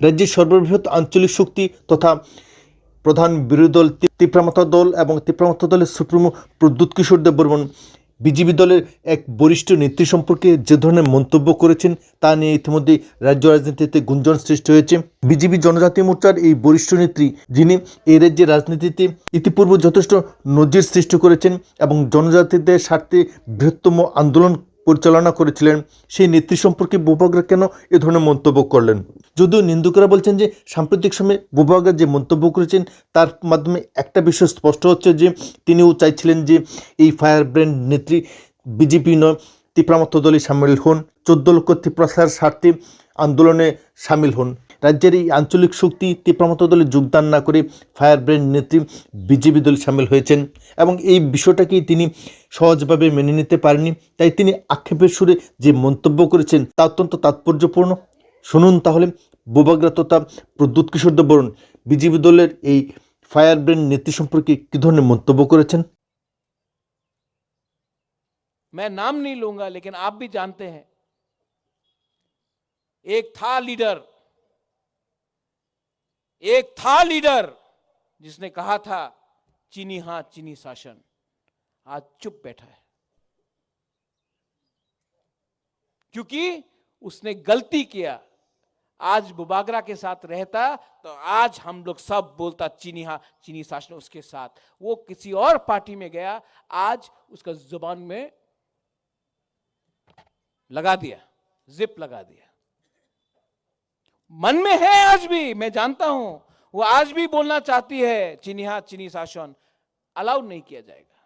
রাজ্যের সর্ববৃহৎ আঞ্চলিক শক্তি তথা প্রধান বিরোধী দল তি- দল এবং তিপ্রামতা দলের সুপ্রিমো প্রদ্যুৎ কিশোর দেববর্মন, বিজেপি দলের এক বরিষ্ঠ নেত্রী সম্পর্কে যে ধরনের মন্তব্য করেছেন তা নিয়ে ইতিমধ্যে রাজ্য রাজনীতিতে গুঞ্জন সৃষ্টি হয়েছে। বিজেপি জনজাতি মোর্চার এই বরিষ্ঠ নেত্রী যিনি এই রাজ্যের রাজনীতিতে ইতিপূর্বে যথেষ্ট নজির সৃষ্টি করেছেন এবং জনজাতিদের স্বার্থে বৃহত্তম আন্দোলন পরিচালনা করেছিলেন। সেই নেত্রী সম্পর্কে বুবাগরা কেন এ ধরনের মন্তব্য করলেন? যদিও নিন্দুকরা বলছেন যে, সাম্প্রতিক সময়ে বুবাগরা যে মন্তব্য করেছেন, তার মাধ্যমে একটা বিষয় স্পষ্ট হচ্ছে যে, তিনিও চাইছিলেন যে, এই ফায়ার ব্র্যান্ড নেত্রী বিজেপি নয় তিপ্রামত্ত দলে সামিল হন। চোদ্দ লক্ষ তিপ্রাসার স্বার্থে আন্দোলনে সামিল হন। রাজ্যের এই আঞ্চলিক শক্তি তিপ্রামত্ত দলে যোগদান না করে ফায়ার ব্র্যান্ড নেত্রী বিজেপি দলে সামিল হয়েছেন এবং এই বিষয়টাকেই তিনি সহজভাবে মেনে নিতে পারেননি তাই তিনি আক্ষেপের সুরে যে মন্তব্য করেছেন তা অত্যন্ত তাৎপর্যপূর্ণ শুনুন তাহলে বোবাগ্রা তথা প্রদ্যুৎ কিশোর দেবরণ বিজেপি দলের এই ফায়ার ব্র্যান্ড নেত্রী সম্পর্কে কী ধরনের মন্তব্য করেছেন मैं नाम नहीं लूंगा लेकिन आप भी जानते हैं एक था लीडर एक था लीडर जिसने कहा था, चीनी हाँ चीनी शासन। आज चुप बैठा है। क्योंकि उसने गलती किया। आज बुबागरा के साथ रहता तो आज हम लोग सब बोलता, चीनी हा चीनी शासन उसके साथ। वो किसी और पार्टी में गया, आज उसका ज़ुबान में लगा दिया, जिप लगा दिया। मन में है आज भी, मैं जानता हूँ। वो आज भी बोलना चाहती है, चीनी हाथ चीनी शासन अलाउड नहीं किया जाएगा।